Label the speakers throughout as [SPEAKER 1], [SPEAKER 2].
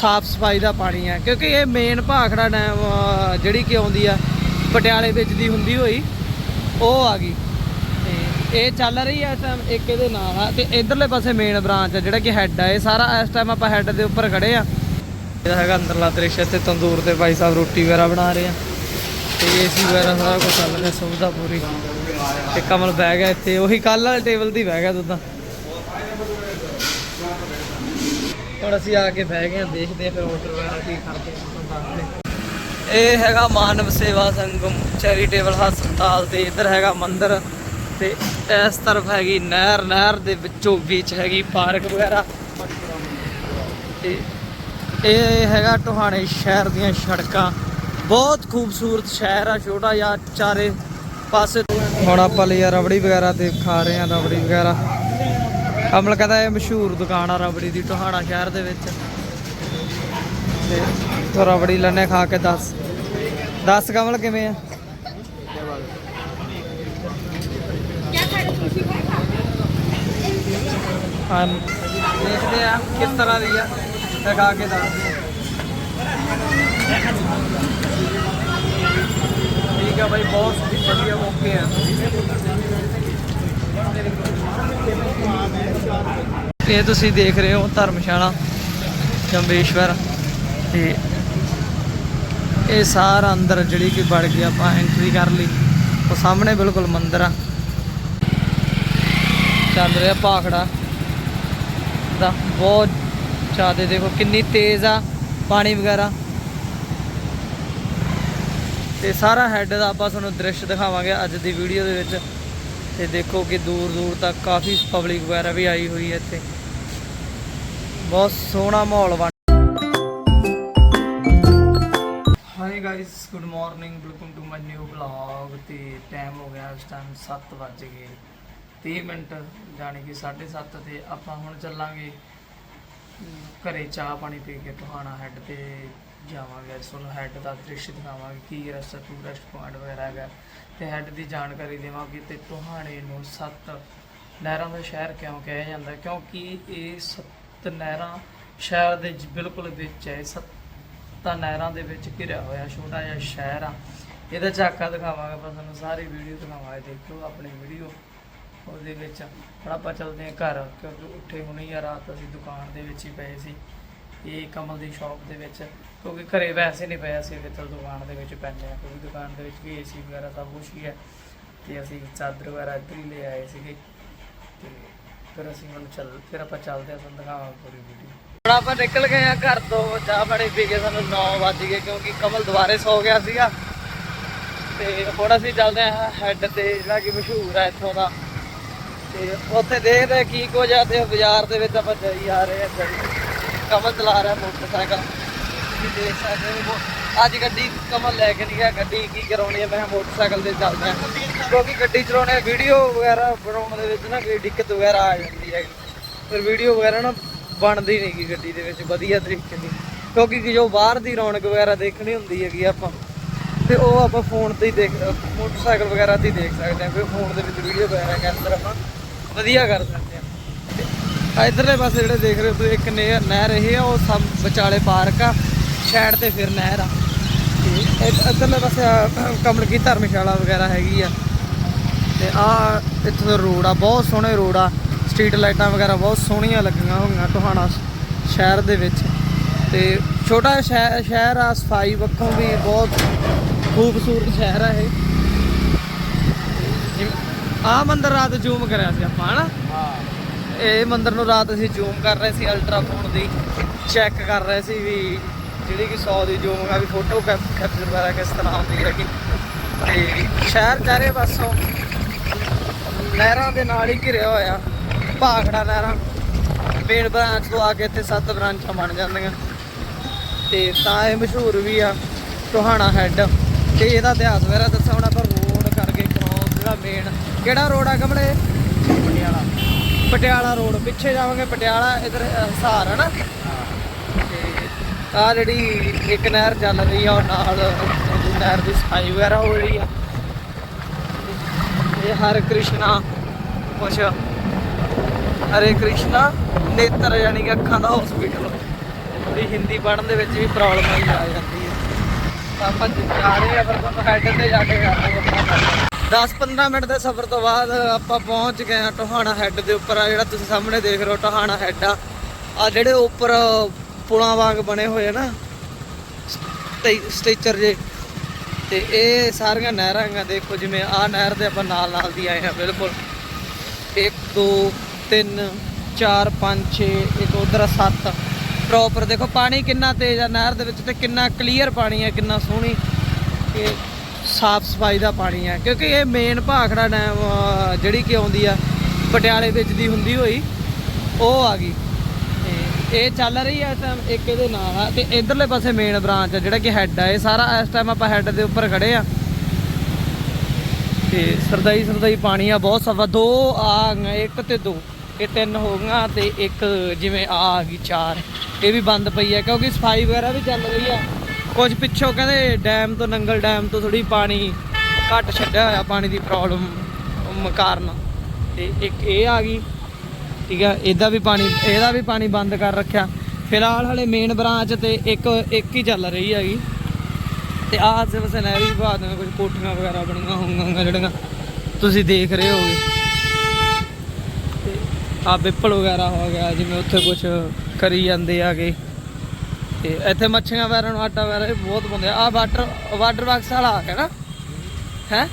[SPEAKER 1] ਸਾਫ਼ ਸਫ਼ਾਈ ਦਾ ਪਾਣੀ ਹੈ ਕਿਉਂਕਿ ਇਹ ਮੇਨ ਭਾਖੜਾ ਡੈਮ ਜਿਹੜੀ ਕਿ ਆਉਂਦੀ ਆ, ਪਟਿਆਲੇ ਵਿੱਚ ਦੀ ਹੁੰਦੀ ਹੋਈ, ਉਹ ਆ ਗਈ। ਤੇ ਇਹ ਚੱਲ ਰਹੀ ਹੈ ਇਸ ਟਾਈਮ ਇੱਕ ਇਹਦੇ ਨਾਲ ਆ, ਤੇ ਇਧਰਲੇ ਪਾਸੇ ਮੇਨ ਬ੍ਰਾਂਚ ਆ, ਜਿਹੜਾ ਕਿ ਹੈੱਡ ਆ, ਇਹ ਸਾਰਾ ਇਸ ਟਾਈਮ ਆਪਾਂ ਹੈੱਡ ਦੇ ਉੱਪਰ ਖੜੇ ਆ। ਇਹ ਹੈਗਾ ਅੰਦਰਲਾ ਦ੍ਰਿਸ਼, ਇੱਥੇ ਤੰਦੂਰ ਤੇ ਭਾਈ ਸਾਹਿਬ ਰੋਟੀ ਵਗੈਰਾ ਬਣਾ ਰਹੇ ਆ। ਤੇ ਏਸੀ ਵਗੈਰਾ ਸਾਰਾ ਕੁਝ ਚੱਲ ਰਿਹਾ, ਸੁਵਿਧਾ ਪੂਰੀ। ਤੇ ਕਮਲ ਬਹਿ ਗਿਆ ਇੱਥੇ, ਉਹੀ ਕੱਲ ਵਾਲੇ ਟੇਬਲ ਤੇ ਹੀ ਬਹਿ ਗਿਆ ਦੁੱਧਾ। ਹੁਣ ਅਸੀਂ ਆ ਕੇ ਬਹਿ ਗਏ ਆ ਦੇਖਦੇ ਆ ਫਿਰ ਆਰਡਰ ਵਗੈਰਾ ਕੀ ਕਰਦੇ ਆ ਇਹ ਹੈਗਾ ਮਾਨਵ ਸੇਵਾ ਸੰਗਮ ਚੈਰੀਟੇਬਲ ਹਸਪਤਾਲ ਤੇ ਇੱਧਰ ਹੈਗਾ ਮੰਦਿਰ ਤੇ ਇਸ ਤਰਫ ਹੈਗੀ ਨਹਿਰ ਨਹਿਰ ਦੇ ਵਿੱਚੋਂ ਵਿੱਚ ਹੈਗੀ ਪਾਰਕ ਵਗੈਰਾ। ਤੇ ਇਹ ਹੈਗਾ ਟੋਹਾਣੇ ਸ਼ਹਿਰ ਦੀਆਂ ਸੜਕਾਂ। ਬਹੁਤ ਖੂਬਸੂਰਤ ਸ਼ਹਿਰ ਆ, ਛੋਟਾ ਜਿਹਾ ਚਾਰੇ ਪਾਸੇ। ਹੁਣ ਆਪਾਂ ਲਈ ਆ ਰਬੜੀ ਵਗੈਰਾ ਤੇ ਖਾ ਰਹੇ ਆ ਰਬੜੀ ਵਗੈਰਾ। ਅਮਲ ਕਹਿੰਦਾ ਇਹ ਮਸ਼ਹੂਰ ਦੁਕਾਨ ਆ ਰਬੜੀ ਦੀ, ਟੋਹਾਣਾ ਸ਼ਹਿਰ ਦੇ ਵਿੱਚ। ਤੇ ਤੋਂ ਰਬੜੀ ਲੈਣੇ ਖਾ ਕੇ ਦੱਸ ਦੱਸ ਕਮਲ ਕਿਵੇਂ ਆ? ਹਾਂ, ਦੇਖਦੇ ਆ ਕਿਸ ਤਰ੍ਹਾਂ ਦੀ ਆ ਤੇ ਖਾ ਕੇ ਦੱਸ। ਠੀਕ ਆ ਬਾਈ, ਬਹੁਤ ਵਧੀਆ ਓਕੇ ਆ। ਇਹ ਤੁਸੀਂ ਦੇਖ ਰਹੇ ਹੋ ਧਰਮਸ਼ਾਲਾ, ਜੰਬੇਸ਼ਵਰ। ਤੇ ਇਹ ਸਾਰਾ ਅੰਦਰ ਜਿਹੜੀ ਕਿ ਵੜ ਗਿਆ ਆਪਾਂ ਐਂਟਰੀ ਕਰ ਲਈ। ਉਹ ਸਾਹਮਣੇ ਬਿਲਕੁਲ ਮੰਦਿਰ ਆ। ਚੱਲ ਰਿਹਾ ਭਾਖੜਾ। ਦਾ ਬਹੁਤ ਜ਼ਿਆਦਾ ਦੇਖੋ, ਕਿੰਨੀ ਤੇਜ਼ ਆ, ਪਾਣੀ ਵਗੈਰਾ। ਤੇ ਸਾਰਾ ਹੈੱਡ ਦਾ ਆਪਾਂ ਤੁਹਾਨੂੰ ਦ੍ਰਿਸ਼ ਦਿਖਾਵਾਂਗੇ ਅੱਜ ਦੀ ਵੀਡੀਓ ਦੇ ਵਿੱਚ। ਤੇ ਦੇਖੋ ਕਿ ਦੂਰ ਦੂਰ ਤੱਕ ਕਾਫੀ ਪਬਲਿਕ ਵਗੈਰਾ ਵੀ ਆਈ ਹੋਈ ਹੈ ਇੱਥੇ। ਬਹੁਤ ਸੋਹਣਾ ਮਾਹੌਲ ਬਣ hi guys good morning welcome to my new vlog ਤੇ ਟਾਈਮ ਹੋ ਗਿਆ ਇਸ ਟਾਈਮ 7 ਵੱਜ ਗਏ 30 ਮਿੰਟ, ਜਾਣੀ ਕਿ 7:30 ਤੇ ਆਪਾਂ ਹੁਣ ਚੱਲਾਂਗੇ। ਘਰੇ ਚਾਹ ਪਾਣੀ ਪੀ ਕੇ ਟੋਹਾਣਾ ਹੈੱਡ ਤੇ ਜਾਵਾਂਗੇ, ਤੁਹਾਨੂੰ ਹੈੱਡ ਦਾ ਦ੍ਰਿਸ਼ ਦਿਖਾਵਾਂਗੇ, ਕੀ ਰਸਤਾ ਟੂਰਿਸਟ ਪੁਆਇੰਟ ਵਗੈਰਾ ਹੈਗਾ। ਤੇ ਹੈੱਡ ਦੀ ਜਾਣਕਾਰੀ ਦੇਵਾਂਗੇ ਤੇ ਟੋਹਾਣੇ ਨੂੰ ਸੱਤ ਨਹਿਰਾਂ ਦਾ ਸ਼ਹਿਰ ਕਿਉਂ ਕਿਹਾ ਜਾਂਦਾ? ਕਿਉਂਕਿ ਇਹ ਸੱਤ ਨਹਿਰਾਂ ਸ਼ਹਿਰ ਦੇ ਬਿਲਕੁਲ ਵਿੱਚ ਹੈ। ਸੱਤਾਂ ਨਹਿਰਾਂ ਦੇ ਵਿੱਚ ਘਿਰਿਆ ਹੋਇਆ ਛੋਟਾ ਜਿਹਾ ਸ਼ਹਿਰ ਆ। ਇਹਦਾ ਝਾਕਾ ਦਿਖਾਵਾਂਗੇ, ਆਪਾਂ ਤੁਹਾਨੂੰ ਸਾਰੀ ਵੀਡੀਓ ਦਿਖਾਵਾਂਗੇ। ਦੇਖਿਓ ਆਪਣੀ ਵੀਡੀਓ ਉਹਦੇ ਵਿੱਚ। ਹੁਣ ਆਪਾਂ ਚੱਲਦੇ ਹਾਂ ਘਰ, ਕਿਉਂਕਿ ਉੱਠੇ ਹੁਣੇ ਆ ਰਾਤ ਅਸੀਂ ਦੁਕਾਨ ਦੇ ਵਿੱਚ ਹੀ ਪਏ ਸੀ। ਇਹ ਕਮਲ ਦੀ ਸ਼ਾਪ ਦੇ ਵਿੱਚ। ਕਿਉਂਕਿ ਘਰੇ ਵੈਸੇ ਨਹੀਂ ਪਿਆ ਸੀ ਫਿਰ ਦੁਕਾਨ ਦੇ ਵਿੱਚ ਪੈਂਦੇ ਆ ਕਿਉਂਕਿ ਦੁਕਾਨ ਦੇ ਵਿੱਚ ਵੀ ਏਸੀ ਵਗੈਰਾ ਸਭ ਕੁਝ ਹੀ ਹੈ ਤੇ ਅਸੀਂ ਚਾਦਰ ਵਗੈਰਾ ਇੱਧਰ ਹੀ ਲੈ ਆਏ ਸੀਗੇ ਤੇ ਫਿਰ ਅਸੀਂ ਹੁਣ ਚੱਲ, ਫਿਰ ਆਪਾਂ ਚੱਲਦੇ ਹਾਂ, ਤੁਹਾਨੂੰ ਦਿਖਾਵਾਂਗੇ ਪੂਰੀ ਵੀਡੀਓ ਹੁਣ ਆਪਾਂ ਨਿਕਲ ਗਏ ਆ ਘਰ ਤੋਂ, ਚਾਹ ਪਾਣੀ ਪੀ ਕੇ ਸਾਨੂੰ 9 ਵੱਜ ਗਏ ਕਿਉਂਕਿ ਕਮਲ ਦੁਬਾਰੇ ਸੌ ਗਿਆ ਸੀਗਾ। ਤੇ ਹੁਣ ਅਸੀਂ ਚੱਲਦੇ ਆ ਹੈੱਡ ਤੇ, ਜਿਹੜਾ ਕਿ ਮਸ਼ਹੂਰ ਆ ਇੱਥੋਂ ਦਾ। ਤੇ ਉੱਥੇ ਦੇਖਦੇ ਆ ਕੀ ਕੁਝ ਆ ਤੇ ਬਾਜ਼ਾਰ ਦੇ ਵਿੱਚ ਆਪਾਂ ਜਾਈ ਆ ਰਹੇ ਆ ਕਮਲ ਚਲਾ ਰਿਹਾ ਮੋਟਰਸਾਈਕਲ। ਤੁਸੀਂ ਦੇਖ ਸਕਦੇ ਹੋ ਅੱਜ ਗੱਡੀ ਕਮਲ ਲੈ ਕੇ ਨਹੀਂ ਗਿਆ, ਗੱਡੀ ਕੀ ਕਰਾਉਣੀ ਹੈ? ਮੈਂ ਮੋਟਰਸਾਈਕਲ ਤੇ ਚੱਲਦਾ ਕਿਉਂਕਿ ਗੱਡੀ ਚਲਾਉਣੇ ਵੀਡੀਓ ਵਗੈਰਾ ਬਣਾਉਣ ਦੇ ਵਿੱਚ ਨਾ ਕੋਈ ਦਿੱਕਤ ਵਗੈਰਾ ਆ ਜਾਂਦੀ ਹੈ। ਫਿਰ ਵੀਡੀਓ ਵਗੈਰਾ ਨਾ ਬਣਦੀ ਨਹੀਂ ਗੀ ਗੱਡੀ ਦੇ ਵਿੱਚ ਵਧੀਆ ਤਰੀਕੇ ਦੀ। ਕਿਉਂਕਿ ਜੋ ਬਾਹਰ ਦੀ ਰੌਣਕ ਵਗੈਰਾ ਦੇਖਣੀ ਹੁੰਦੀ ਹੈਗੀ ਆਪਾਂ। ਤੇ ਉਹ ਆਪਾਂ ਫੋਨ ਤੇ ਹੀ ਦੇਖ ਮੋਟਰਸਾਈਕਲ ਵਗੈਰਾ ਤੇ ਹੀ ਦੇਖ ਸਕਦੇ ਹਾਂ। ਫਿਰ ਫੋਨ ਦੇ ਵਿੱਚ ਵੀਡੀਓ ਵਗੈਰਾ ਕੈਪਚਰ ਆਪਾਂ ਵਧੀਆ ਕਰ ਸਕਦੇ ਹਾਂ। ਤੇ ਇੱਧਰਲੇ ਪਾਸੇ ਜਿਹੜੇ ਦੇਖ ਰਹੇ ਹੋ ਤੁਸੀਂ, ਇੱਕ ਨਹਿਰ ਨਹਿਰ ਇਹ ਆ, ਉਹ ਸਭ ਵਿਚਾਲੇ ਪਾਰਕ ਆ। ਸਾਈਡ ਤੇ ਫਿਰ ਨਹਿਰ ਆ। ਤੇ ਇੱਧ- ਇੱਧਰਲੇ ਪਾਸੇ ਕਮਲ ਕੀ ਧਰਮਸ਼ਾਲਾ ਵਗੈਰਾ ਹੈਗੀ ਆ। ਤੇ ਆ ਇੱਥੋਂ ਦਾ ਰੋਡ ਆ ਬਹੁਤ ਸੋਹਣੇ ਰੋਡ ਆ। ਸਟਰੀਟ ਲਾਈਟਾਂ ਵਗੈਰਾ ਬਹੁਤ ਸੋਹਣੀਆਂ ਲੱਗੀਆਂ ਹੋਈਆਂ ਟੋਹਾਣਾ ਸ਼ਹਿਰ ਦੇ ਵਿੱਚ। ਤੇ ਛੋਟਾ ਸ਼ਹਿਰ ਆ ਸਫ਼ਾਈ ਪੱਖੋਂ ਵੀ ਬਹੁਤ ਖੂਬਸੂਰਤ ਸ਼ਹਿਰ ਆ ਇਹ। ਆ ਮੰਦਰ ਰਾਤ ਜ਼ੂਮ ਕਰਿਆ ਸੀ ਆਪਾਂ ਹਨਾ? ਇਹ ਮੰਦਰ ਨੂੰ ਰਾਤ ਅਸੀਂ ਜ਼ੂਮ ਕਰ ਰਹੇ ਸੀ ਅਲਟਰਾ ਫੋਨ ਦੀ। ਚੈੱਕ ਕਰ ਰਹੇ ਸੀ ਵੀ ਜਿਹੜੀ ਕਿ 100 ਦੀ ਜ਼ੂਮ ਆ ਵੀ ਫੋਟੋ ਕੈਪਚਰ ਵਗੈਰਾ ਕਿਸ ਤਰ੍ਹਾਂ ਆਉਂਦੀ ਹੈਗੀ। ਤੇ ਸ਼ਹਿਰ ਚਾਰੇ ਪਾਸੋਂ ਨਹਿਰਾਂ ਦੇ ਨਾਲ ਹੀ ਘਿਰਿਆ ਹੋਇਆ। ਭਾਖੜਾ ਨਹਿਰਾਂ। ਮੇਨ ਬ੍ਰਾਂਚ ਤੋਂ ਆ ਕੇ ਇੱਥੇ ਸੱਤ ਬ੍ਰਾਂਚਾਂ ਬਣ ਜਾਂਦੀਆਂ। ਤੇ ਤਾਂ ਇਹ ਮਸ਼ਹੂਰ ਵੀ ਆ ਟੋਹਾਣਾ ਹੈੱਡ ਤੇ ਇਹਦਾ ਇਤਿਹਾਸ ਵਗੈਰਾ ਦੱਸਾਂ ਹੁਣ ਆਪਾਂ ਰੋਡ ਕਰਕੇ ਕ੍ਰੋਸ ਜਿਹੜਾ ਮੇਨ ਕਿਹੜਾ ਰੋਡ ਆ ਕਮਲੇ? ਪਟਿਆਲਾ। ਪਟਿਆਲਾ ਰੋਡ ਪਿੱਛੇ ਜਾਵਾਂਗੇ ਪਟਿਆਲਾ ਇਧਰ ਹਿਸਾਰ ਹੈ ਨਾ? ਆ ਜਿਹੜੀ ਇੱਕ ਨਹਿਰ ਚੱਲ ਰਹੀ ਆ, ਉਹ ਨਾਲ ਨਹਿਰ ਦੀ ਸਫ਼ਾਈ ਵਗੈਰਾ ਹੋ ਰਹੀ ਆ। ਇਹ ਹਰ ਕ੍ਰਿਸ਼ਨਾ ਕੁਛ, ਹਰੇ ਕ੍ਰਿਸ਼ਨਾ ਨੇਤਰ ਯਾਨੀ ਕਿ ਅੱਖਾਂ ਦਾ ਹਸਪੀਟਲ ਥੋੜੀ ਹਿੰਦੀ ਪੜ੍ਹਨ ਦੇ ਵਿੱਚ ਵੀ ਪ੍ਰੋਬਲਮ ਆਈ ਆ ਜਾਂਦੀ ਹੈ ਤਾਂ ਆਪਾਂ ਜਾ ਰਹੇ ਆ, ਫਿਰ ਤੁਹਾਨੂੰ ਹੈਡ ਤੇ ਜਾ ਕੇ ਕਰਾਂਗੇ 10-15 ਮਿੰਟ ਦੇ ਸਫ਼ਰ ਤੋਂ ਬਾਅਦ ਆਪਾਂ ਪਹੁੰਚ ਗਏ ਹਾਂ ਟੋਹਾਣਾ ਹੈੱਡ ਦੇ ਉੱਪਰ ਆ, ਜਿਹੜਾ ਤੁਸੀਂ ਸਾਹਮਣੇ ਦੇਖ ਰਹੇ ਹੋ, ਟੋਹਾਣਾ ਹੈੱਡ ਆ। ਆ ਜਿਹੜੇ ਉੱਪਰ ਪੁਲਾਂ ਵਾਂਗ ਬਣੇ ਹੋਏ ਆ ਨਾ ਸਟੇਚਰ ਜੇ। ਤੇ ਇਹ ਸਾਰੀਆਂ ਨਹਿਰਾਂ ਹੈਗੀਆਂ, ਦੇਖੋ ਜਿਵੇਂ ਆਹ ਨਹਿਰ ਦੇ ਆਪਾਂ ਨਾਲ ਨਾਲ ਦੀ ਆਏ ਹਾਂ ਬਿਲਕੁਲ। 1 2 3 4 5 6 ਇੱਕ, ਉਧਰ 7 ਪ੍ਰੋਪਰ ਦੇਖੋ, ਪਾਣੀ ਕਿੰਨਾ ਤੇਜ਼ ਆ ਨਹਿਰ ਦੇ ਵਿੱਚ ਤੇ ਕਿੰਨਾ ਕਲੀਅਰ ਪਾਣੀ ਹੈ ਕਿੰਨਾ ਸੋਹਣੀ ਇਹ ਸਾਫ਼ ਸਫ਼ਾਈ ਦਾ ਪਾਣੀ ਹੈ ਕਿਉਂਕਿ ਇਹ ਮੇਨ ਭਾਖੜਾ ਡੈਮ ਜਿਹੜੀ ਕਿ ਆਉਂਦੀ ਆ, ਪਟਿਆਲੇ ਵਿੱਚ ਦੀ ਹੁੰਦੀ ਹੋਈ, ਉਹ ਆ ਗਈ। ਇਹ ਚੱਲ ਰਹੀ ਹੈ ਇਸ ਟਾਈਮ ਇੱਕ ਇਹਦੇ ਨਾਲ ਆ ਤੇ ਇਧਰਲੇ ਪਾਸੇ ਮੇਨ ਬ੍ਰਾਂਚ ਆ, ਜਿਹੜਾ ਕਿ ਹੈੱਡ ਆ, ਇਹ ਸਾਰਾ ਇਸ ਟਾਈਮ ਆਪਾਂ ਹੈੱਡ ਦੇ ਉੱਪਰ ਖੜੇ ਆ। ਤੇ ਸਰਦਾਈ ਸਰਦਾਈ ਪਾਣੀ ਆ, ਬਹੁਤ ਸਫਾ। ਦੋ ਆ ਗਈਆਂ, ਇੱਕ ਤੇ ਦੋ। ਇਹ ਤਿੰਨ ਹੋ ਗਈਆਂ ਤੇ ਇੱਕ ਜਿਵੇਂ ਆ ਆ ਗਈ, ਚਾਰ। ਇਹ ਵੀ ਬੰਦ ਪਈ ਹੈ ਕਿਉਂਕਿ ਸਫ਼ਾਈ ਵਗੈਰਾ ਵੀ ਚੱਲ ਰਹੀ ਆ। ਕੁਝ ਪਿੱਛੋਂ ਕਹਿੰਦੇ ਡੈਮ ਤੋਂ, ਨੰਗਲ ਡੈਮ ਤੋਂ ਥੋੜੀ ਪਾਣੀ ਘੱਟ ਛੱਡਿਆ ਹੋਇਆ, ਪਾਣੀ ਦੀ ਪ੍ਰੋਬਲਮ ਕਾਰਨ। ਤੇ ਇੱਕ ਇਹ ਆ ਗਈ। ਠੀਕ ਆ ਇਹਦਾ ਵੀ ਪਾਣੀ ਇਹਦਾ ਵੀ ਪਾਣੀ ਬੰਦ ਕਰ ਰੱਖਿਆ। ਫਿਲਹਾਲ ਹਲੇ ਮੇਨ ਬ੍ਰਾਂਚ ਤੇ ਇੱਕ ਇੱਕ ਹੀ ਚੱਲ ਰਹੀ ਹੈਗੀ। ਤੇ ਆਹ ਆਸੇ ਪਾਸੇ ਨਹਿਰੀ ਵਿਭਾਗ ਦੀਆਂ ਕੁਝ ਕੋਠੀਆਂ ਵਗੈਰਾ ਬਣੀਆਂ ਹੋਣਗੀਆਂ ਜਿਹੜੀਆਂ। ਤੁਸੀਂ ਦੇਖ ਰਹੇ ਹੋਗੇ। ਤੇ ਆ ਬਿੱਪਲ ਵਗੈਰਾ ਹੋ ਗਿਆ ਜਿਵੇਂ ਉੱਥੇ ਕੁਝ ਕਰੀ ਜਾਂਦੇ ਆਗੇ ਤੇ ਇੱਥੇ ਮੱਛੀਆਂ ਵਗੈਰਾ ਨੂੰ ਆਟਾ ਵਗੈਰਾ ਬਹੁਤ ਬੰਦੇ ਆ। ਵਾਟਰ ਵਾਟਰ ਬਾਕਸ ਵਾਲਾ ਆ ਗਿਆ ਨਾ? ਹੈ?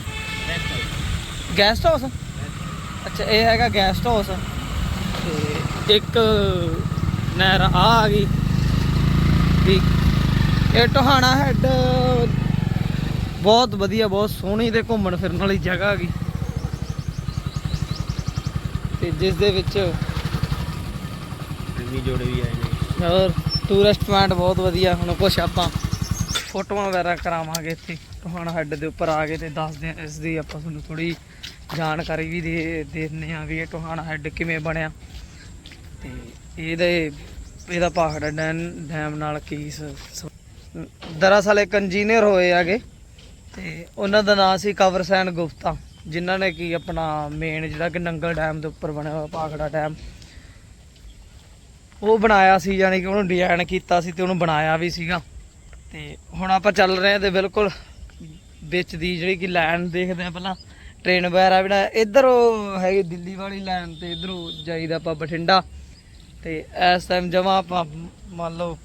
[SPEAKER 1] ਗੈਸਟ ਹਾਊਸ ਅੱਛਾ ਇਹ ਹੈਗਾ ਗੈਸਟ ਹਾਊਸ ਤੇ ਇੱਕ ਨਹਿਰ ਆ ਆ ਗਈ। ਵੀ ਇਹ ਟੋਹਾਣਾ ਹੈਡ ਬਹੁਤ ਵਧੀਆ ਬਹੁਤ ਸੋਹਣੀ ਤੇ ਘੁੰਮਣ ਫਿਰਨ ਵਾਲੀ ਜਗ੍ਹਾ ਹੈਗੀ। ਤੇ ਜਿਸ ਦੇ ਵਿੱਚ
[SPEAKER 2] ਇੰਨੀ ਜੋੜੇ ਵੀ ਆਏ ਨੇ
[SPEAKER 1] ਹੋਰ ਟੂਰਿਸਟ ਪੁਆਇੰਟ ਬਹੁਤ ਵਧੀਆ। ਹੁਣ ਕੁਛ ਆਪਾਂ ਫੋਟੋਆਂ ਵਗੈਰਾ ਕਰਾਵਾਂਗੇ ਇੱਥੇ। ਟੋਹਾਣਾ ਹੈਡ ਦੇ ਉੱਪਰ ਆ ਕੇ ਤੇ ਦੱਸਦੇ ਆ ਇਸ ਦੀ ਆਪਾਂ ਤੁਹਾਨੂੰ ਥੋੜੀ ਜਾਣਕਾਰੀ ਵੀ ਦੇ ਦੇ ਦਿੰਦੇ ਆ ਵੀ ਇਹ ਟੋਹਾਣਾ ਹੈਡ ਕਿਵੇਂ ਬਣਿਆ। ਤੇ ਇਹਦੇ, ਇਹਦਾ ਪਹਾੜਾ ਡੈਮ ਡੈਮ ਨਾਲ ਕੀ ਸ- ਦਰਅਸਲ ਇੱਕ ਇੰਜੀਨੀਅਰ ਹੋਏ ਆਗੇ ਤੇ ਉਹਨਾਂ ਦਾ ਨਾਮ ਸੀ ਕਵਰਸੈਨ ਗੁਪਤਾ, ਜਿਨ੍ਹਾਂ ਨੇ ਕੀ ਆਪਣਾ ਮੇਨ ਜਿਹੜਾ ਕਿ ਨੰਗਲ ਡੈਮ ਦੇ ਉੱਪਰ ਬਣਿਆ ਹੋਇਆ, ਪਾਖੜਾ ਡੈਮ। ਉਹ ਬਣਾਇਆ ਸੀ, ਯਾਨੀ ਕਿ ਉਹਨੂੰ ਡਿਜ਼ਾਈਨ ਕੀਤਾ ਸੀ ਤੇ ਉਹਨੂੰ ਬਣਾਇਆ ਵੀ ਸੀਗਾ। ਤੇ ਹੁਣ ਆਪਾਂ ਚੱਲ ਰਹੇ ਹਾਂ ਤੇ ਬਿਲਕੁਲ ਵਿੱਚ ਦੀ ਜਿਹੜੀ ਕਿ ਲਾਈਨ ਦੇਖਦੇ ਆ ਪਹਿਲਾਂ ਟ੍ਰੇਨ ਵਗੈਰਾ ਵੀ ਨਾ, ਇੱਧਰ ਉਹ ਹੈਗੀ ਦਿੱਲੀ ਵਾਲੀ ਲਾਈਨ ਤੇ ਇਧਰੋਂ ਜਾਈਦਾ ਆਪਾਂ ਬਠਿੰਡਾ। ਤੇ ਇਸ ਟਾਈਮ ਜਮਾ ਆਪਾਂ ਮੰਨ ਲਓ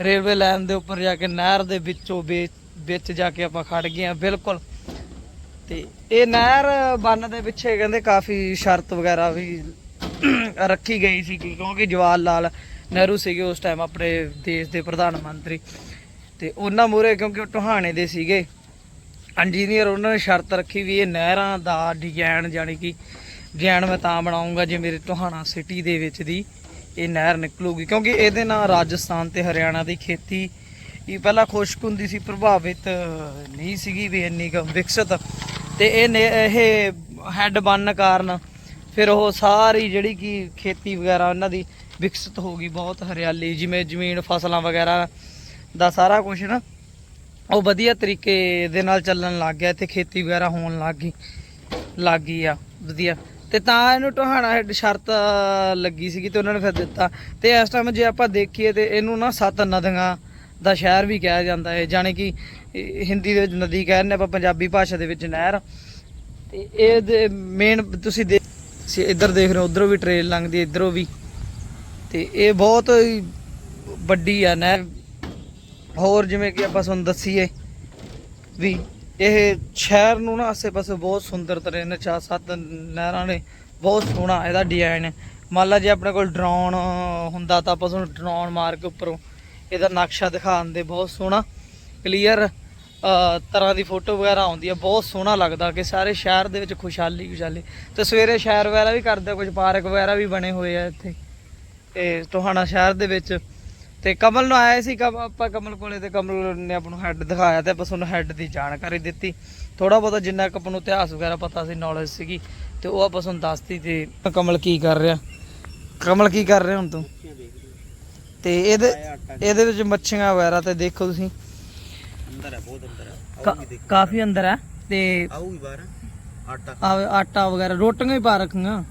[SPEAKER 1] ਰੇਲਵੇ ਲਾਈਨ ਦੇ ਉੱਪਰ ਜਾ ਕੇ ਨਹਿਰ ਦੇ ਵਿੱਚੋਂ ਵਿੱਚ ਵਿੱਚ ਜਾ ਕੇ ਆਪਾਂ ਖੜ ਗਏ ਆ ਬਿਲਕੁਲ। ਤੇ ਇਹ ਨਹਿਰ ਬੰਨ ਦੇ ਪਿੱਛੇ ਕਹਿੰਦੇ ਕਾਫੀ ਸ਼ਰਤ ਵਗੈਰਾ ਵੀ ਰੱਖੀ ਗਈ ਸੀ ਕਿਉਂਕਿ ਜਵਾਹਰ ਲਾਲ ਨਹਿਰੂ ਸੀਗੇ ਉਸ ਟਾਈਮ ਆਪਣੇ ਦੇਸ਼ ਦੇ ਪ੍ਰਧਾਨ ਮੰਤਰੀ। ਤੇ ਉਹਨਾਂ ਮੂਹਰੇ ਕਿਉਂਕਿ ਉਹ ਟੋਹਾਣੇ ਦੇ ਸੀਗੇ ਇੰਜੀਨੀਅਰ ਉਹਨਾਂ ਨੇ ਸ਼ਰਤ ਰੱਖੀ ਵੀ ਇਹ ਨਹਿਰਾਂ ਦਾ ਡਿਜ਼ਾਈਨ ਜਾਨੀ ਕਿ ਡਿਜ਼ਾਈਨ ਮੈਂ ਤਾਂ ਬਣਾਉਂਗਾ ਜੇ ਮੇਰੇ ਟੋਹਾਣਾ ਸਿਟੀ ਦੇ ਵਿੱਚ ਦੀ। ਇਹ ਨਹਿਰ ਨਿਕਲੂਗੀ, ਕਿਉਂਕਿ ਇਹਦੇ ਨਾਲ ਰਾਜਸਥਾਨ ਤੇ ਹਰਿਆਣਾ ਦੀ ਖੇਤੀ ਇਹ ਪਹਿਲਾਂ ਖੁਸ਼ਕ ਹੁੰਦੀ ਸੀ, ਪ੍ਰਭਾਵਿਤ ਨਹੀਂ ਸੀਗੀ ਵੀ ਇੰਨੀ ਕੁ ਵਿਕਸਿਤ। ਤੇ ਇਹ ਨੇ- ਇਹ ਹੈੱਡ ਬਣਨ ਕਾਰਨ ਫਿਰ ਉਹ ਸਾਰੀ ਜਿਹੜੀ ਕਿ ਖੇਤੀ ਵਗੈਰਾ ਉਹਨਾਂ ਦੀ ਵਿਕਸਿਤ ਹੋ ਗਈ, ਬਹੁਤ ਹਰਿਆਲੀ, ਜਿਵੇਂ ਜ਼ਮੀਨ, ਫਸਲਾਂ ਵਗੈਰਾ ਦਾ ਸਾਰਾ ਕੁਝ ਨਾ, ਉਹ ਵਧੀਆ ਤਰੀਕੇ ਦੇ ਨਾਲ ਚੱਲਣ ਲੱਗ ਗਿਆ ਤੇ ਖੇਤੀ ਵਗੈਰਾ ਹੋਣ ਲੱਗ ਗਈ ਲੱਗ ਗਈ ਆ, ਵਧੀਆ। ਤੇ ਤਾਂ ਇਹਨੂੰ ਟੋਹਾਣਾ ਹੈਡ ਸ਼ਰਤ ਲੱਗੀ ਸੀਗੀ ਤੇ ਉਹਨਾਂ ਨੇ ਫਿਰ ਦਿੱਤਾ। ਤੇ ਇਸ ਟਾਈਮ ਜੇ ਆਪਾਂ ਦੇਖੀਏ ਤੇ ਇਹਨੂੰ ਨਾ ਸੱਤ ਨਦੀਆਂ ਦਾ ਸ਼ਹਿਰ ਵੀ ਕਿਹਾ ਜਾਂਦਾ ਹੈ, ਜਾਣੀ ਕਿ ਹਿੰਦੀ ਦੇ ਵਿੱਚ ਨਦੀ ਕਹਿੰਦੇ ਆਪਾਂ, ਪੰਜਾਬੀ ਭਾਸ਼ਾ ਦੇ ਵਿੱਚ ਨਹਿਰ। ਤੇ ਇਹ ਮੇਨ ਤੁਸੀਂ ਦੇ ਇੱਧਰ ਦੇਖ ਰਹੇ ਹੋ, ਉਧਰੋਂ ਵੀ ਟ੍ਰੇਨ ਲੰਘਦੀ ਹੈ, ਇੱਧਰੋਂ ਵੀ। ਤੇ ਇਹ ਬਹੁਤ ਵੱਡੀ ਆ ਨਹਿਰ। ਹੋਰ ਜਿਵੇਂ ਕਿ ਆਪਾਂ ਤੁਹਾਨੂੰ ਦੱਸੀਏ ਵੀ ਇਹ ਸ਼ਹਿਰ ਨੂੰ ਨਾ ਆਸੇ-ਪਾਸੇ ਬਹੁਤ ਸੁੰਦਰ ਤਰ੍ਹਾਂ ਨੇ, ਚਾਰ ਸੱਤ ਨਹਿਰਾਂ ਨੇ, ਬਹੁਤ ਸੋਹਣਾ ਇਹਦਾ ਡਿਜ਼ਾਈਨ ਮੰਨ ਲਾ ਜੇ ਆਪਣੇ ਕੋਲ ਡਰੋਨ ਹੁੰਦਾ ਤਾਂ ਆਪਾਂ ਤੁਹਾਨੂੰ ਡਰੋਨ ਮਾਰ ਕੇ ਉੱਪਰੋਂ ਇਹਦਾ ਨਕਸ਼ਾ ਦਿਖਾਉਂਦੇ ਬਹੁਤ ਸੋਹਣਾ ਕਲੀਅਰ ਤਰ੍ਹਾਂ ਦੀ ਫੋਟੋ ਵਗੈਰਾ ਆਉਂਦੀ ਹੈ ਬਹੁਤ ਸੋਹਣਾ ਲੱਗਦਾ ਕਿ ਸਾਰੇ ਸ਼ਹਿਰ ਦੇ ਵਿੱਚ ਖੁਸ਼ਹਾਲੀ ਖੁਸ਼ਹਾਲੀ। ਤੇ ਸਵੇਰੇ ਸ਼ਹਿਰ ਵਗੈਰਾ ਵੀ ਕਰਦੇ ਕੁਝ ਪਾਰਕ ਵਗੈਰਾ ਵੀ ਬਣੇ ਹੋਏ ਆ ਇੱਥੇ। ਤੇ ਟੋਹਾਣਾ ਸ਼ਹਿਰ ਦੇ ਵਿੱਚ ਤੇ ਕਮਲ ਨੂੰ ਆਇਆ ਸੀ ਕਮ ਆਪਾਂ ਕਮਲ ਕੋਲੇ ਤੇ ਕਮਲ ਨੇ ਆਪਾਂ ਨੂੰ ਹੈੱਡ ਦਿਖਾਇਆ ਤੇ ਆਪਾਂ ਤੁਹਾਨੂੰ ਹੈੱਡ ਦੀ ਜਾਣਕਾਰੀ ਦਿੱਤੀ। ਥੋੜਾ ਬਹੁਤਾ ਜਿੰਨਾ ਕੁ ਆਪਾਂ ਨੂੰ ਇਤਿਹਾਸ ਵਗੈਰਾ ਪਤਾ ਸੀ ਨੌਲੇਜ ਸੀਗੀ ਤੇ ਉਹ ਆਪਾਂ ਤੁਹਾਨੂੰ ਦੱਸਤੀ ਤੇ ਕਮਲ ਕੀ ਕਰ ਰਿਹਾ। ਕਮਲ ਕੀ ਕਰ ਰਿਹਾ ਹੁਣ ਤੂੰ? ਤੇ ਇਹਦੇ ਇਹਦੇ ਵਿੱਚ ਮੱਛੀਆਂ ਵਗੈਰਾ ਤੇ ਦੇਖੋ ਤੁਸੀਂ।
[SPEAKER 2] ਅੰਦਰ ਹੈ ਬਹੁਤ ਅੰਦਰ ਹੈ। ਦੇਖ।
[SPEAKER 1] ਕਾਫੀ ਅੰਦਰ ਹੈ ਤੇ
[SPEAKER 2] ਆਊਗੀ ਬਾਹਰ। ਆਟਾ।
[SPEAKER 1] ਆਟਾ ਵਗੈਰਾ ਰੋਟੀਆਂ ਹੀ ਪਾ ਰੱਖੀਆਂ।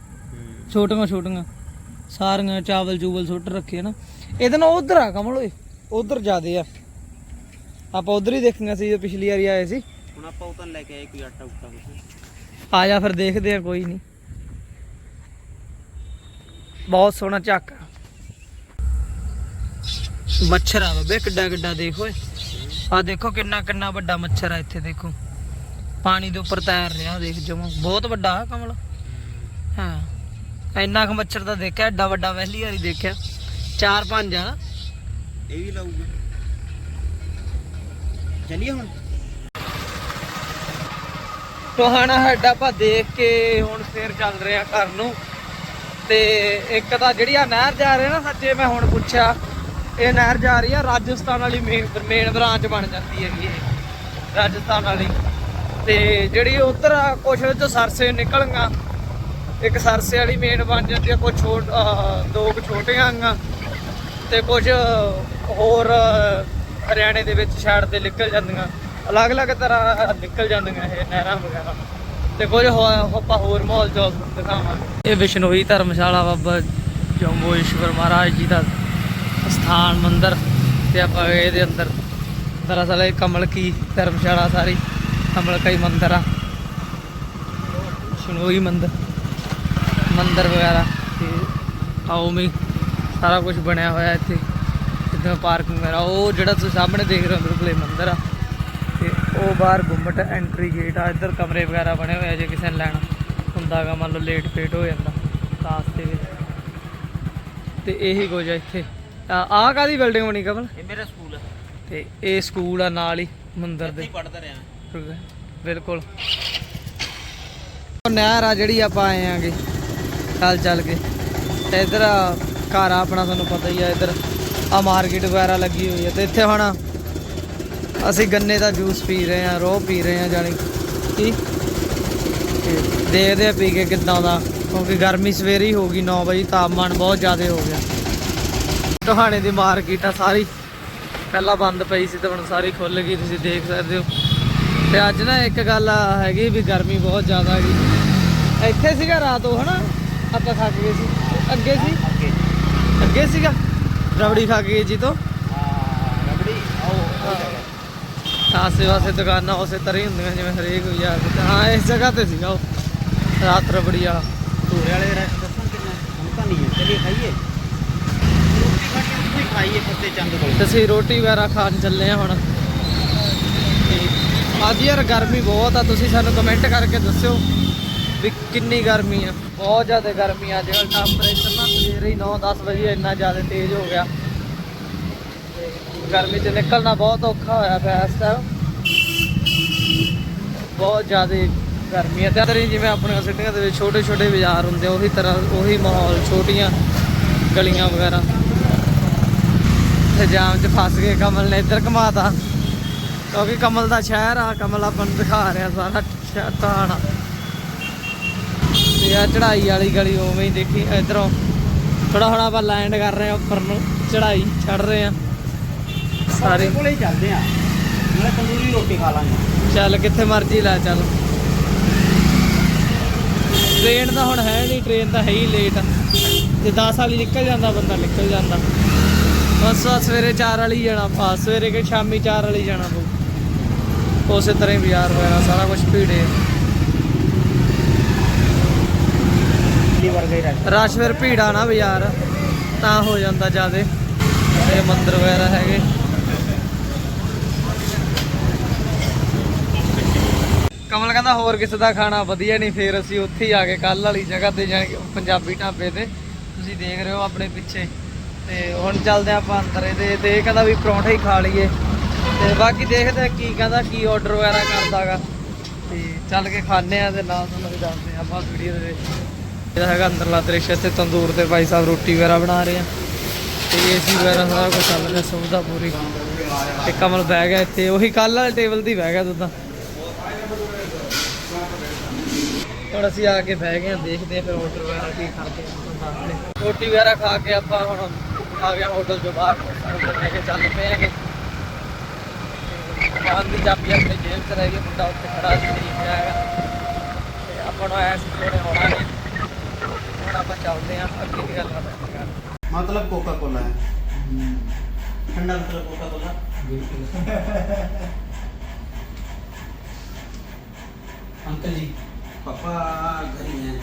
[SPEAKER 1] ਛੋਟੀਆਂ ਛੋਟੀਆਂ ਸਾਰੀਆਂ ਚਾਵਲ ਚੂਵਲ ਸੁੱਟ ਰੱਖੇ ਨਾ। ਇਹਦੇ ਨਾਲ ਉਧਰ ਆ ਕਮਲ ਓਏ। ਉਧਰ ਜ਼ਿਆਦੇ ਆ। ਆਪਾਂ ਉਧਰ ਹੀ ਦੇਖੀਆਂ ਸੀ ਜੋ ਪਿਛਲੀ ਵਾਰੀ ਆਏ ਸੀ।
[SPEAKER 2] ਹੁਣ ਆਪਾਂ ਉਹ ਤਾਂ ਲੈ ਕੇ ਆਏ ਕੋਈ ਆਟਾ ਉੱਟਾ ਕੁਛ।
[SPEAKER 1] ਆ ਜਾ ਫਿਰ ਦੇਖਦੇ ਆ ਕੋਈ ਨਹੀਂ। ਬਹੁਤ ਸੋਹਣਾ ਝੱਕ। ਆ ਮੱਛਰ ਆ ਬੱਬੇ ਕਿੱਡਾ ਕਿੱਡਾ ਦੇਖ ਓਏ। ਆ ਦੇਖੋ ਕਿੰਨਾ ਕਿੰਨਾ ਵੱਡਾ ਮੱਛਰ ਆ ਇੱਥੇ ਦੇਖੋ। ਪਾਣੀ ਦੇ ਉੱਪਰ ਤੈਰ ਰਿਹਾ ਦੇਖ ਜਮਾ। ਬਹੁਤ ਵੱਡਾ ਆ ਕਮਲ। ਹਾਂ। ਇੰਨਾ ਕੁ ਮੱਛਰ ਤਾਂ ਦੇਖਿਆ ਐਡਾ ਵੱਡਾ ਪਹਿਲੀ ਵਾਰੀ ਦੇਖਿਆ। ਚਾਰ ਪੰਜ ਆ
[SPEAKER 2] ਇਹ ਵੀ ਲਾਊਗਾ। ਚਲਿਏ ਹੁਣ।
[SPEAKER 1] ਟੋਹਾਣਾ ਸਾਡਾ ਆਪਾਂ ਦੇਖ ਕੇ ਹੁਣ ਫੇਰ ਚੱਲ ਰਹੇ ਆ ਘਰ ਨੂੰ। ਤੇ ਇੱਕ ਤਾਂ ਜਿਹੜੀ ਆ ਨਹਿਰ ਜਾ ਰਹੀ ਆ ਨਾ ਸੱਚੇ ਮੈਂ ਹੁਣ ਪੁੱਛਿਆ ਇਹ ਨਹਿਰ ਜਾ ਰਹੀ ਆ ਰਾਜਸਥਾਨ ਵਾਲੀ ਮੇਨ ਮੇਨ ਬ੍ਰਾਂਚ ਬਣ ਜਾਂਦੀ ਹੈਗੀ ਇਹ ਰਾਜਸਥਾਨ ਵਾਲੀ। ਤੇ ਜਿਹੜੀ ਉਧਰ ਆ ਕੁਛ ਵਿੱਚ ਸਰਸੇ ਨਿਕਲਣਗਾ ਇੱਕ ਸਰਸੇ ਵਾਲੀ ਮੇਨ ਬਣ ਜਾਂਦੀ ਆ ਕੁਛ ਛੋਟ ਦੋ ਕੁ ਛੋਟੀਆਂ ਆਂਗਾ। ਤੇ ਕੁਝ ਹੋਰ ਹਰਿਆਣੇ ਦੇ ਵਿੱਚ ਸਾਈਡ ਤੇ ਨਿਕਲ ਜਾਂਦੀਆਂ। ਅਲੱਗ-ਅਲੱਗ ਤਰ੍ਹਾਂ ਨਿਕਲ ਜਾਂਦੀਆਂ ਇਹ ਨਹਿਰਾਂ ਵਗੈਰਾ। ਤੇ ਕੁਝ ਹੋ- ਆਪਾਂ ਹੋਰ ਮਾਹੌਲ ਚ ਦਿਖਾਵਾਂਗੇ। ਇਹ ਵਿਸ਼ਨੋਈ ਧਰਮਸ਼ਾਲਾ ਬਾਬਾ ਜੰਬੋਏਸ਼ਵਰ ਮਹਾਰਾਜ ਜੀ ਦਾ ਸਥਾਨ, ਮੰਦਿਰ। ਤੇ ਆਪਾਂ ਇਹਦੇ ਅੰਦਰ, ਦਰਅਸਲ ਇਹ ਕਮਲ ਕੀ ਧਰਮਸ਼ਾਲਾ ਸਾਰੀ ਕਮਲ ਕਈ ਮੰਦਿਰ ਆ। ਵਿਸ਼ਨੋਈ ਮੰਦਿਰ ਮੰਦਿਰ ਵਗੈਰਾ। ਤੇ ਆਓ ਵੀ ਸਾਰਾ ਕੁਝ ਬਣਿਆ ਹੋਇਆ ਇੱਥੇ। ਜਿੱਦਾਂ ਪਾਰਕਿੰਗ ਵਗੈਰਾ ਉਹ ਜਿਹੜਾ ਤੁਸੀਂ ਸਾਹਮਣੇ ਦੇਖ ਰਹੇ ਹੋ ਬਿਲਕੁਲ ਇਹ ਮੰਦਿਰ ਆ। ਤੇ ਉਹ ਬਾਹਰ ਗੁੰਮਟ ਐਂਟਰੀ ਗੇਟ ਆ ਇੱਧਰ ਕਮਰੇ ਵਗੈਰਾ ਬਣੇ ਹੋਏ ਆ ਜੇ ਕਿਸੇ ਨੇ ਲੈਣਾ ਹੁੰਦਾਗਾ ਮੰਨ ਲਓ ਲੇਟ ਫੇਟ ਹੋ ਜਾਂਦਾ ਰਾਸਤੇ ਵਿੱਚ। ਤੇ ਇਹੀ ਕੁਝ ਆ ਇੱਥੇ। ਆ ਆਹ ਕਾਦੀ ਬਿਲਡਿੰਗ ਬਣੀ ਕਮਲ?
[SPEAKER 2] ਇਹ ਮੇਰਾ ਸਕੂਲ ਹੈ
[SPEAKER 1] ਤੇ ਇਹ ਸਕੂਲ ਆ ਨਾਲ ਹੀ ਮੰਦਿਰ ਦੇ।
[SPEAKER 2] ਹੀ ਪੜਦਾ ਰਿਹਾ
[SPEAKER 1] ਬਿਲਕੁਲ। ਨਹਿਰ ਆ ਜਿਹੜੀ ਆਪਾਂ ਆਏ ਆਂਗੇ ਚੱਲ ਚੱਲ ਕੇ। ਤੇ ਇਧਰ ਘਰ ਆ, ਆਪਣਾ ਤੁਹਾਨੂੰ ਪਤਾ ਹੀ ਆ, ਇੱਧਰ ਆ ਮਾਰਕੀਟ ਵਗੈਰਾ ਲੱਗੀ ਹੋਈ ਹੈ ਤੇ ਇੱਥੇ ਹੁਣ ਅਸੀਂ ਗੰਨੇ ਦਾ ਜੂਸ ਪੀ ਰਹੇ ਆ, ਰੋਹ ਪੀ ਰਹੇ ਆ ਜਾਨੀ ਕੀ? ਦੇਖਦੇ ਆ ਪੀ ਕੇ ਕਿੱਦਾਂ ਦਾ, ਕਿਉਂਕਿ ਗਰਮੀ ਸਵੇਰੇ ਹੀ ਹੋ ਗਈ 9 ਵਜੇ ਤਾਪਮਾਨ ਬਹੁਤ ਜ਼ਿਆਦਾ ਹੋ ਗਿਆ। ਟੋਹਾਣੇ ਦੀ ਮਾਰਕੀਟ ਆ ਸਾਰੀ। ਪਹਿਲਾਂ ਬੰਦ ਪਈ ਸੀ ਤੇ ਹੁਣ ਸਾਰੀ ਖੁੱਲ ਗਈ, ਤੁਸੀਂ ਦੇਖ ਸਕਦੇ ਹੋ। ਤੇ ਅੱਜ ਨਾ ਇੱਕ ਗੱਲ ਹੈਗੀ ਵੀ ਗਰਮੀ ਬਹੁਤ ਜ਼ਿਆਦਾ ਹੈਗੀ। ਇੱਥੇ ਸੀਗਾ ਰਾਤ ਉਹ, ਹਨਾ? ਆਪਾਂ ਥੱਕ ਗਏ ਸੀ। ਅੱਗੇ ਸੀ?
[SPEAKER 2] ਅੱਗੇ।
[SPEAKER 1] ਅੱਗੇ ਸੀਗਾ? ਰਬੜੀ ਖਾ ਕੇ ਗਏ ਜੀ ਤੋਂ?
[SPEAKER 2] ਰਬੜੀ ਆਓ
[SPEAKER 1] ਆਸੇ ਪਾਸੇ ਦੁਕਾਨਾਂ ਉਸੇ ਤਰ੍ਹਾਂ ਹੀ ਹੁੰਦੀਆਂ ਜਿਵੇਂ ਹਰੇਕ ਤੇ ਹਾਂ ਇਸ ਜਗ੍ਹਾ ਤੇ ਸੀਗਾ ਉਹ। ਰਾਤ ਰਬੜੀ ਵਾਲਾ।
[SPEAKER 2] ਧੂਰੇ ਵਾਲੇ ਦੱਸਾਂ ਕਿੰਨਾ ਹੁਣ ਤਾਂ ਨਹੀਂ ਹੈ। ਚਲਿਏ ਖਾਈਏ। ਰੋਟੀ ਖਾਣੀ ਕੋਈ ਖਾਈਏ ਫੱਤੇ ਚੰਦ ਕੋਲ।
[SPEAKER 1] ਤੇ ਅਸੀਂ ਰੋਟੀ ਵਗੈਰਾ ਖਾਣ ਚੱਲੇ ਆ ਹੁਣ। ਅੱਜ ਯਾਰ ਗਰਮੀ ਬਹੁਤ ਆ ਤੁਸੀਂ ਸਾਨੂੰ ਕਮੈਂਟ ਕਰਕੇ ਦੱਸਿਓ। ਵੀ ਕਿੰਨੀ ਗਰਮੀ ਆ, ਬਹੁਤ ਜ਼ਿਆਦਾ ਗਰਮੀ ਆ ਅੱਜ, ਕੱਲ੍ਹ ਟੈਂਪਰੇਚਰ ਨਾ ਸਵੇਰੇ ਹੀ 9-10 ਵਜੇ ਇੰਨਾ ਜ਼ਿਆਦਾ ਤੇਜ਼ ਹੋ ਗਿਆ। ਗਰਮੀ 'ਚ ਨਿਕਲਣਾ ਬਹੁਤ ਔਖਾ ਹੋਇਆ ਪਿਆ ਇਸ ਟਾਈਮ ਬਹੁਤ ਜ਼ਿਆਦਾ ਗਰਮੀ ਆ। ਤੇ ਜਿਵੇਂ ਆਪਣੀਆਂ ਸਿਟੀਆਂ ਦੇ ਵਿੱਚ ਛੋਟੇ ਛੋਟੇ ਬਾਜ਼ਾਰ ਹੁੰਦੇ ਉਹੀ ਤਰ੍ਹਾਂ ਉਹੀ ਮਾਹੌਲ, ਛੋਟੀਆਂ ਗਲੀਆਂ ਵਗੈਰਾ। ਤੇ ਜਾਮ 'ਚ ਫਸ ਗਏ, ਕਮਲ ਨੇ ਇੱਧਰ ਘਮਾਤਾ। ਕਿਉਂਕਿ ਕਮਲ ਦਾ ਸ਼ਹਿਰ ਆ, ਕਮਲ ਆਪਾਂ ਨੂੰ ਦਿਖਾ ਰਿਹਾ ਸਾਰਾ ਸ਼ਹਿਰ ਟਾਣਾ ਤੇ ਆ ਚੜਾਈ ਵਾਲੀ ਗਲੀ ਉਵੇਂ ਹੀ ਦੇਖੀ ਇਧਰੋਂ ਥੋੜਾ ਥੋੜਾ ਆਪਾਂ ਲੈਂਡ ਕਰ ਰਹੇ ਆ ਉੱਪਰ ਨੂੰ ਚੜਾਈ ਚੜ ਰਹੇ ਆ ਸਾਰੇ।
[SPEAKER 2] ਕੋਲੇ ਹੀ ਚੱਲਦੇ ਆ ਨਾਲੇ ਤੰਦੂਰੀ ਰੋਟੀ ਖਾ ਲਾਂਗੇ।
[SPEAKER 1] ਚੱਲ ਕਿੱਥੇ ਮਰਜ਼ੀ ਲੈ ਚੱਲ। ਟ੍ਰੇਨ ਤਾਂ ਹੁਣ ਹੈ ਨਹੀਂ ਟ੍ਰੇਨ ਤਾਂ ਹੈ ਹੀ ਲੇਟ ਜੇ 10 ਵਾਲੀ ਨਿਕਲ ਜਾਂਦਾ ਬੰਦਾ ਨਿਕਲ ਜਾਂਦਾ। ਬਸ ਸਵੇਰੇ 4 ਵਾਲੀ ਜਾਣਾ ਪਾ ਸਵੇਰੇ ਕਿ ਸ਼ਾਮੀ 4 ਵਾਲੀ ਜਾਣਾ ਪਊ। ਉਸੇ ਤਰ੍ਹਾਂ ਹੀ ਬਾਜ਼ਾਰ ਵਗੈਰਾ ਸਾਰਾ ਕੁਝ ਭੀੜੇ
[SPEAKER 2] ਦਿੱਲੀ ਵਰਗਾ ਹੀ ਰੈਸਟ
[SPEAKER 1] ਰਸ਼ ਫਿਰ ਭੀੜਾ ਨਾ ਬਾਜ਼ਾਰ, ਤਾਂ ਹੋ ਜਾਂਦਾ ਜਿਆਦੇ। ਇਹ ਮੰਦਿਰ ਵਗੈਰਾ ਹੈਗੇ। ਕਮਲ ਕਹਿੰਦਾ ਹੋਰ ਕਿਸੇ ਦਾ ਖਾਣਾ ਵਧੀਆ ਨਹੀਂ, ਫੇਰ ਅਸੀਂ ਉੱਥੇ ਹੀ ਆ ਗਏ ਕੱਲ ਵਾਲੀ ਜਗ੍ਹਾ ਤੇ ਜਾਣੀ ਪੰਜਾਬੀ ਢਾਬੇ ਤੇ। ਤੁਸੀਂ ਦੇਖ ਰਹੇ ਹੋ ਆਪਣੇ ਪਿੱਛੇ। ਤੇ ਹੁਣ ਚੱਲਦੇ ਆਪਾਂ ਅੰਦਰ, ਇਹਦੇ ਤੇ ਇਹ ਕਹਿੰਦਾ ਵੀ ਪਰੌਂਠੇ ਹੀ ਖਾ ਲਈਏ। ਤੇ ਬਾਕੀ ਦੇਖਦੇ ਆ ਕੀ ਕਹਿੰਦਾ, ਕੀ ਆਰਡਰ ਵਗੈਰਾ ਕਰਦਾਗਾ। ਤੇ ਚੱਲ ਕੇ ਖਾਣੇ ਆ ਤੇ ਨਾਲ ਤੁਹਾਨੂੰ ਦੱਸਦੇ ਆਪਾਂ ਵੀਡੀਓ ਦੇ ਵਿੱਚ। ਇਹਦਾ ਹੈਗਾ ਅੰਦਰਲਾ ਦ੍ਰਿਸ਼, ਇੱਥੇ ਤੰਦੂਰ ਤੇ ਭਾਈ ਸਾਹਿਬ ਰੋਟੀ ਵਗੈਰਾ ਬਣਾ ਰਹੇ ਆ। ਤੇ ਏਸੀ ਵਗੈਰਾ ਸਾਰਾ ਕੁਝ ਚੱਲ ਰਿਹਾ, ਸੁਵਿਧਾ ਪੂਰੀ। ਤੇ ਕਮਲ ਬਹਿ ਗਿਆ ਇੱਥੇ, ਉਹੀ ਕੱਲ ਵਾਲੇ ਟੇਬਲ ਤੇ ਬਹਿ ਗਿਆ ਤੂੰ ਹੁਣ ਅਸੀਂ ਆ ਕੇ ਬਹਿ ਗਏ ਆ, ਦੇਖਦੇ ਆ ਫਿਰ ਆਰਡਰ ਵਗੈਰਾ ਕੀ ਕਰਦੇ ਰੋਟੀ ਵਗੈਰਾ ਖਾ ਕੇ ਆਪਾਂ ਹੁਣ ਆ ਗਿਆ ਹੋਟਲ ਤੋਂ ਬਾਹਰ। ਲੈ ਕੇ ਚੱਲ ਪਏ ਹੈਗੇ। ਬਾਹਰ ਦੀ ਚਾਬੀ ਆਪਣੇ ਜੇਬ 'ਚ ਰਹਿ ਗਈ, ਮੁੰਡਾ ਉੱਥੇ ਖੜਾ ਸੀ ਨਹੀਂ ਪਿਆ ਤੇ ਆਪਾਂ ਨੂੰ ਐਸ ਥੋੜੇ ਹੋਣਾ ਹੁਣ ਆਪਾਂ ਚੱਲਦੇ ਆਂ ਅੱਗੇ ਦੀ ਗੱਲਾਂ ਕਰਾਂਗੇ
[SPEAKER 2] ਮਤਲਬ ਕੋਕਾ ਕੋਲਾ ਹੈ। ਠੰਡਾ ਮਤਲਬ ਕੋਕਾ ਕੋਲਾ
[SPEAKER 1] ਬਿਲਕੁਲ ਅੰਕਲ ਜੀ
[SPEAKER 2] ਪਾਪਾ ਘਰ ਹੀ ਹੈ।